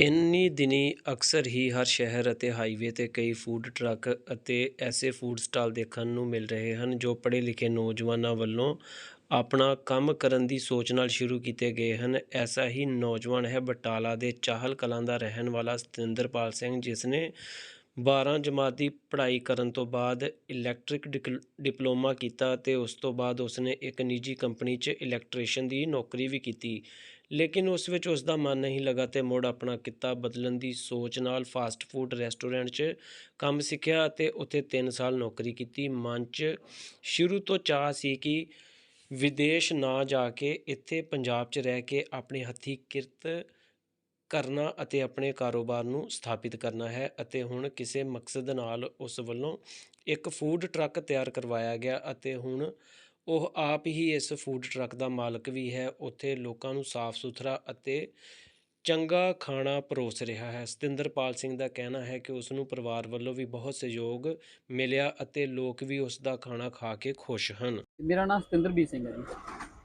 ਇੰਨੀ ਦਿਨੀਂ ਅਕਸਰ ਹੀ ਹਰ ਸ਼ਹਿਰ ਅਤੇ ਹਾਈਵੇ ਤੇ ਕਈ ਫੂਡ ਟਰੱਕ ਅਤੇ ਐਸੇ ਫੂਡ ਸਟਾਲ ਦੇਖਣ ਨੂੰ ਮਿਲ ਰਹੇ ਹਨ ਜੋ ਪੜ੍ਹੇ ਲਿਖੇ ਨੌਜਵਾਨਾਂ ਵੱਲੋਂ ਆਪਣਾ ਕੰਮ ਕਰਨ ਦੀ ਸੋਚ ਨਾਲ ਸ਼ੁਰੂ ਕੀਤੇ ਗਏ ਹਨ। ਐਸਾ ਹੀ ਨੌਜਵਾਨ ਹੈ ਬਟਾਲਾ ਦੇ ਚਾਹਲ ਕਲਾਂ ਦਾ ਰਹਿਣ ਵਾਲਾ ਸਤਿੰਦਰਪਾਲ ਸਿੰਘ, ਜਿਸ ਨੇ 12 ਜਮਾਤ ਦੀ ਪੜ੍ਹਾਈ ਕਰਨ ਤੋਂ ਬਾਅਦ ਇਲੈਕਟ੍ਰਿਕ ਡਿਕਲ- ਡਿਪਲੋਮਾ ਕੀਤਾ ਅਤੇ ਉਸ ਤੋਂ ਬਾਅਦ ਉਸਨੇ ਇੱਕ ਨਿੱਜੀ ਕੰਪਨੀ 'ਚ ਇਲੈਕਟ੍ਰੀਸ਼ੀਅਨ ਦੀ ਨੌਕਰੀ ਵੀ ਕੀਤੀ। ਲੇਕਿਨ ਉਸ ਵਿੱਚ ਉਸ ਦਾ ਮਨ ਨਹੀਂ ਲੱਗਾ ਤੇ ਮੁੜ ਆਪਣਾ ਕਿੱਤਾ ਬਦਲਣ ਦੀ ਸੋਚ ਨਾਲ ਫਾਸਟ ਫੂਡ ਰੈਸਟੋਰੈਂਟ 'ਚ ਕੰਮ ਸਿੱਖਿਆ ਅਤੇ ਉੱਥੇ 3 ਸਾਲ ਨੌਕਰੀ ਕੀਤੀ। ਮਨ 'ਚ ਸ਼ੁਰੂ ਤੋਂ ਚਾਹ ਸੀ ਕਿ ਵਿਦੇਸ਼ ਨਾ ਜਾ ਕੇ ਇੱਥੇ ਪੰਜਾਬ 'ਚ ਰਹਿ ਕੇ ਆਪਣੇ ਹੱਥੀਂ ਕਿਰਤ ਕਰਨਾ ਅਤੇ ਆਪਣੇ ਕਾਰੋਬਾਰ ਨੂੰ ਸਥਾਪਿਤ ਕਰਨਾ ਹੈ ਅਤੇ ਹੁਣ ਕਿਸੇ ਮਕਸਦ ਨਾਲ ਉਸ ਵੱਲੋਂ ਇੱਕ ਫੂਡ ਟਰੱਕ ਤਿਆਰ ਕਰਵਾਇਆ ਗਿਆ ਅਤੇ ਹੁਣ ਉਹ ਆਪ ਹੀ ਇਸ ਫੂਡ ਟਰੱਕ ਦਾ ਮਾਲਕ ਵੀ ਹੈ। ਉੱਥੇ ਲੋਕਾਂ ਨੂੰ ਸਾਫ਼ ਸੁਥਰਾ ਅਤੇ ਚੰਗਾ ਖਾਣਾ ਪਰੋਸ ਰਿਹਾ ਹੈ। ਸਤਿੰਦਰਪਾਲ ਸਿੰਘ ਦਾ ਕਹਿਣਾ ਹੈ ਕਿ ਉਸ ਨੂੰ ਪਰਿਵਾਰ ਵੱਲੋਂ ਵੀ ਬਹੁਤ ਸਹਿਯੋਗ ਮਿਲਿਆ ਅਤੇ ਲੋਕ ਵੀ ਉਸ ਦਾ ਖਾਣਾ ਖਾ ਕੇ ਖੁਸ਼ ਹਨ। ਮੇਰਾ ਨਾਮ ਸਤਿੰਦਰਬੀਰ ਸਿੰਘ ਹੈ ਜੀ।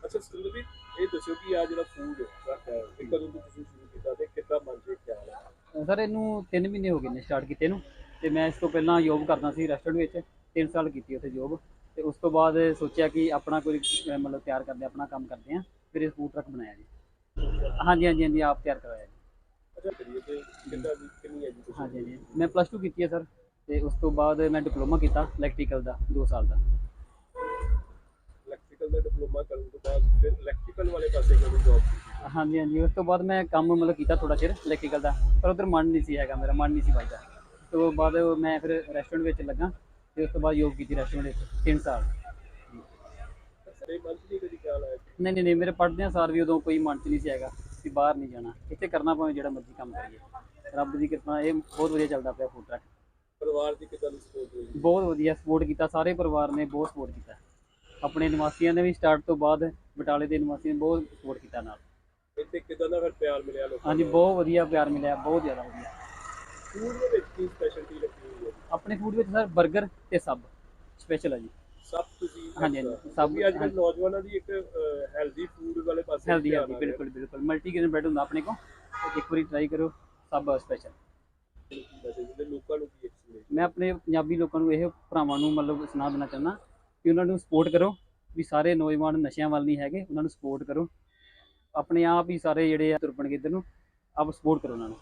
ਅੱਛਾ ਸੁਰਿੰਦਰ ਜੀ ਇਹ ਦੱਸਿਓ ਕਿ ਆ ਜਿਹੜਾ ਫੂਡ ਟਰੱਕ ਸਰ, ਇਹਨੂੰ 3 ਮਹੀਨੇ ਹੋ ਗਏ ਨੇ ਸਟਾਰਟ ਕੀਤੇ ਨੂੰ ਤੇ ਮੈਂ ਇਸ ਤੋਂ ਪਹਿਲਾਂ ਜੋਬ ਕਰਦਾ ਸੀ ਰੈਸਟੋਰੈਂਟ ਵਿੱਚ 3 ਸਾਲ ਕੀਤੀ ਉੱਥੇ ਜੋਬ ਤੇ ਉਸ ਤੋਂ ਬਾਅਦ ਸੋਚਿਆ ਕਿ ਆਪਣਾ ਕੋਈ ਮਤਲਬ ਤਿਆਰ ਕਰਦੇ, ਆਪਣਾ ਕੰਮ ਕਰਦੇ ਆ ਫਿਰ ਇਹ ਫੂਡ ਟਰੱਕ ਬਣਾਇਆ ਜੀ। ਹਾਂਜੀ ਹਾਂਜੀ ਹਾਂਜੀ, ਆਪ ਤਿਆਰ ਕਰਵਾਇਆ ਜੀ। ਹਾਂਜੀ ਹਾਂਜੀ, ਮੈਂ ਪਲੱਸ 2 ਕੀਤੀ ਹੈ ਸਰ ਤੇ ਉਸ ਤੋਂ ਬਾਅਦ ਮੈਂ ਡਿਪਲੋਮਾ ਕੀਤਾ ਇਲੈਕਟ੍ਰੀਕਲ ਦਾ 2 ਸਾਲ ਦਾ। ਇਲੈਕਟ੍ਰੀਕਲ ਦਾ ਡਿਪਲੋਮਾ ਕਰਨ ਤੋਂ ਬਾਅਦ ਫਿਰ ਇਲੈਕਟ੍ਰੀਕਲ ਵਾਲੇ ਪਾਸੇ ਕਿਉਂ ਜੌਬ ਹਾਂਜੀ ਹਾਂਜੀ। ਉਸ ਤੋਂ ਬਾਅਦ ਮੈਂ ਕੰਮ ਮਤਲਬ ਕੀਤਾ ਥੋੜਾ ਚਿਰ ਇਲੈਕਟ੍ਰੀਕਲ ਦਾ ਪਰ ਉਧਰ ਮਨ ਨਹੀਂ ਸੀ ਹੈਗਾ ਮੇਰਾ ਮਨ ਨਹੀਂ ਸੀ ਵੱਜਦਾ। ਤੋਂ ਬਾਅਦ ਮੈਂ ਫਿਰ ਰੈਸਟੋਰੈਂਟ ਵਿੱਚ ਲੱਗਾ ਤੇ ਉਸ ਤੋਂ ਬਾਅਦ ਜੋਬ ਕੀਤੀ ਰੈਸਟੋਰੈਂਟ ਵਿੱਚ 3 ਸਾਲ। ਨਹੀਂ ਨਹੀਂ ਨਹੀਂ ਨਹੀਂ ਮੇਰੇ ਪੜ੍ਹਦਿਆਂ ਸਾਰ ਵੀ ਉਦੋਂ ਕੋਈ ਮਨ ਚ ਨਹੀਂ ਸੀ ਹੈਗਾ ਕਿ ਬਾਹਰ ਨਹੀਂ ਜਾਣਾ। ਇੱਥੇ ਕਰਨਾ ਭਾਵੇਂ ਜਿਹੜਾ ਮਰਜ਼ੀ ਕੰਮ ਕਰੀਏ। ਰੱਬ ਦੀ ਕਿਰਪਾ ਇਹ ਬਹੁਤ ਵਧੀਆ ਚੱਲਦਾ ਪਿਆ ਫੂਡ ਟਰੱਕ ਪਰਿਵਾਰ ਦੀ ਕਿੱਦਾਂ ਸਪੋਰਟ ਮਿਲੀ ਬਹੁਤ ਵਧੀਆ ਸਪੋਰਟ ਕੀਤਾ ਸਾਰੇ ਪਰਿਵਾਰ ਨੇ ਬਹੁਤ ਸਪੋਰਟ ਕੀਤਾ। ਆਪਣੇ ਨਿਵਾਸੀਆਂ ਨੇ ਵੀ ਸਟਾਰਟ ਤੋਂ ਬਾਅਦ ਬਟਾਲੇ ਦੇ ਨਿਵਾਸੀਆਂ ਨੇ ਬਹੁਤ ਸਪੋਰਟ ਕੀਤਾ ਨਾਲ। ਇੱਥੇ ਕਿੱਦਾਂ ਦਾ ਫਿਰ ਪਿਆਰ ਮਿਲਿਆ ਲੋਕਾਂ ਹਾਂਜੀ ਬਹੁਤ ਵਧੀਆ ਪਿਆਰ ਮਿਲਿਆ ਬਹੁਤ ਜ਼ਿਆਦਾ ਵਧੀਆ। ਫੂਡ ਦੇ ਵਿੱਚ ਕੀ ਸਪੈਸ਼ਲਟੀ ਰੱਖੀ ਹੋਈ ਹੈ? ਆਪਣੇ ਫੂਡ ਵਿੱਚ ਸਰ 버ਗਰ ਤੇ ਸਬ ਸਪੈਸ਼ਲ ਹੈ ਜੀ। ਸਭ ਤੁਸੀਂ ਹਾਂਜੀ, ਹਾਂਜੀ, ਸਭ ਸਭ- ਅੱਜ ਕੱਲ੍ਹ ਨੌਜਵਾਨਾਂ ਦੀ ਇੱਕ ਹੈਲਦੀ ਫੂਡ ਵਾਲੇ ਪਾਸੇ ਹੈਲਦੀ ਰਿਹਾ। ਬਿਲਕੁਲ ਬਿਲਕੁਲ। ਮਲਟੀ ਗ੍ਰੇਨ ਬ੍ਰੈਡ ਹੁੰਦਾ ਆਪਣੇ ਕੋਲ ਇੱਕ ਵਾਰੀ ਟਰਾਈ ਕਰੋ ਸਬ ਸਪੈਸ਼ਲ ਲੋਕਾਂ ਨੂੰ ਕੀ ਮੈਂ ਆਪਣੇ ਪੰਜਾਬੀ ਲੋਕਾਂ ਨੂੰ ਇਹ ਭਰਾਵਾਂ ਨੂੰ ਮਤਲਬ ਸੁਣਾ ਦੇਣਾ ਚਾਹੁੰਦਾ ਕਿ ਉਹਨਾਂ ਨੂੰ ਸਪੋਰਟ ਕਰੋ ਵੀ ਸਾਰੇ ਨੌਜਵਾਨ ਨਸ਼ਿਆਂ ਵੱਲ ਨਹੀਂ ਹੈਗੇ ਉਹਨਾਂ ਨੂੰ ਸਪੋਰਟ ਕਰੋ। ਆਪਣੇ ਆਪ ਹੀ ਸਾਰੇ ਜਿਹੜੇ ਆ ਤੁਰ ਪਣਗੇ ਇੱਧਰ ਨੂੰ। ਆਪ ਸਪੋਰਟ ਕਰੋ ਉਹਨਾਂ ਨੂੰ।